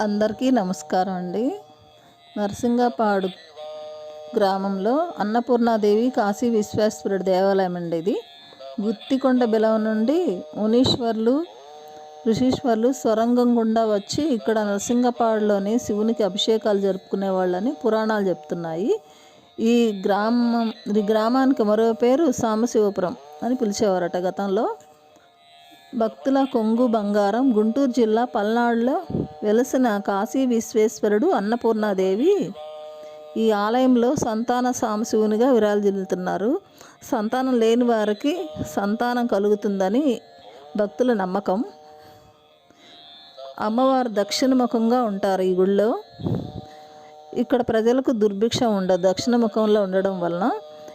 అందరికీ నమస్కారం అండి. నరసింగపాడు గ్రామంలో అన్నపూర్ణాదేవి కాశీ విశ్వేశ్వరుడు దేవాలయం అండి ఇది. గుత్తికొండ బిలవ నుండి మునీశ్వర్లు ఋషీశ్వర్లు సొరంగం గుండా వచ్చి ఇక్కడ నరసింగపాడులోని శివునికి అభిషేకాలు జరుపుకునే వాళ్ళని పురాణాలు చెప్తున్నాయి. ఈ గ్రామం ఈ గ్రామానికి మరో పేరు సామశివపురం అని పిలిచేవారట గతంలో. భక్తుల కొంగు బంగారం గుంటూరు జిల్లా పల్నాడులో వెలసిన కాశీ విశ్వేశ్వరుడు అన్నపూర్ణాదేవి ఈ ఆలయంలో సంతాన సాంశివునిగా విరాజిల్లుతున్నారు. సంతానం లేని వారికి సంతానం కలుగుతుందని భక్తుల నమ్మకం. అమ్మవారు దక్షిణముఖంగా ఉంటారు ఈ గుళ్ళో. ఇక్కడ ప్రజలకు దుర్భిక్ష ఉండదు. దక్షిణ ముఖంలో ఉండడం వలన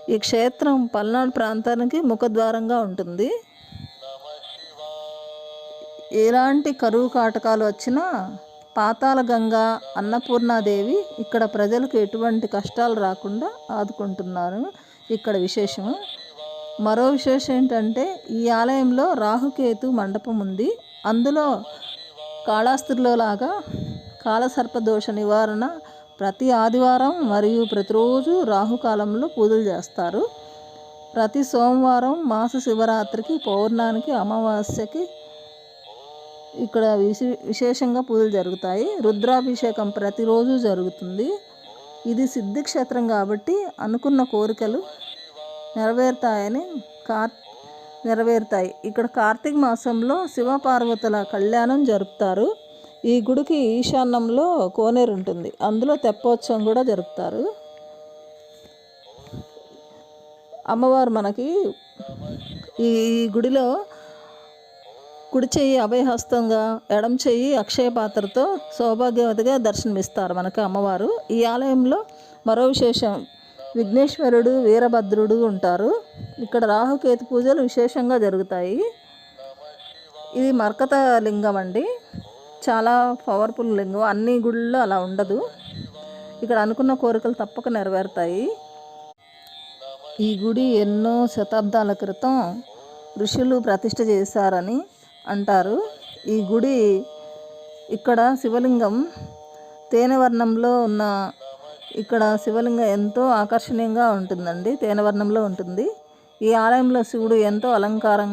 ఈ క్షేత్రం పల్నాడు ప్రాంతానికి ముఖద్వారంగా ఉంటుంది. ఎలాంటి కరువు కాటకాలు వచ్చినా పాతాల గంగ అన్నపూర్ణాదేవి ఇక్కడ ప్రజలకు ఎటువంటి కష్టాలు రాకుండా ఆదుకుంటున్నారు. ఇక్కడ విశేషము మరో విశేషం ఏంటంటే ఈ ఆలయంలో రాహుకేతు మండపం ఉంది. అందులో కాళాస్త్రిలో లాగా కాలసర్పదోష నివారణ ప్రతి ఆదివారం మరియు ప్రతిరోజు రాహుకాలంలో పూజలు చేస్తారు. ప్రతి సోమవారం మాస శివరాత్రికి పౌర్ణానికి అమావాస్యకి ఇక్కడ విశేషంగా పూజలు జరుగుతాయి. రుద్రాభిషేకం ప్రతిరోజు జరుగుతుంది. ఇది సిద్ధిక్షేత్రం కాబట్టి అనుకున్న కోరికలు నెరవేరుతాయని కార్ నెరవేరుతాయి. ఇక్కడ కార్తీక మాసంలో శివపార్వతుల కళ్యాణం జరుపుతారు. ఈ గుడికి ఈశాన్యంలో కోనేరు ఉంటుంది. అందులో తెప్పోత్సవం కూడా జరుపుతారు. అమ్మవారు మనకి ఈ గుడిలో కుడి చెయ్యి అభయహస్తంగా ఎడం చెయ్యి అక్షయ పాత్రతో సౌభాగ్యవతిగా దర్శనమిస్తారు మనకు అమ్మవారు. ఈ ఆలయంలో మరో విశేషం విఘ్నేశ్వరుడు వీరభద్రుడు ఉంటారు. ఇక్కడ రాహుకేతు పూజలు విశేషంగా జరుగుతాయి. ఇది మర్కత లింగం అండి. చాలా పవర్ఫుల్ లింగం అన్ని గుళ్ళలో అలా ఉండదు. ఇక్కడ అనుకున్న కోరికలు తప్పక నెరవేరుతాయి. ఈ గుడి ఎన్నో శతాబ్దాల క్రితం ఋషులు ప్రతిష్ట చేశారని అంటారు. ఈ గుడి ఇక్కడ శివలింగం తేనెవర్ణంలో ఉన్న ఇక్కడ శివలింగం ఎంతో ఆకర్షణీయంగా ఉంటుందండి తేనెవర్ణంలో ఉంటుంది. ఈ ఆలయంలో శివుడు ఎంతో అలంకారం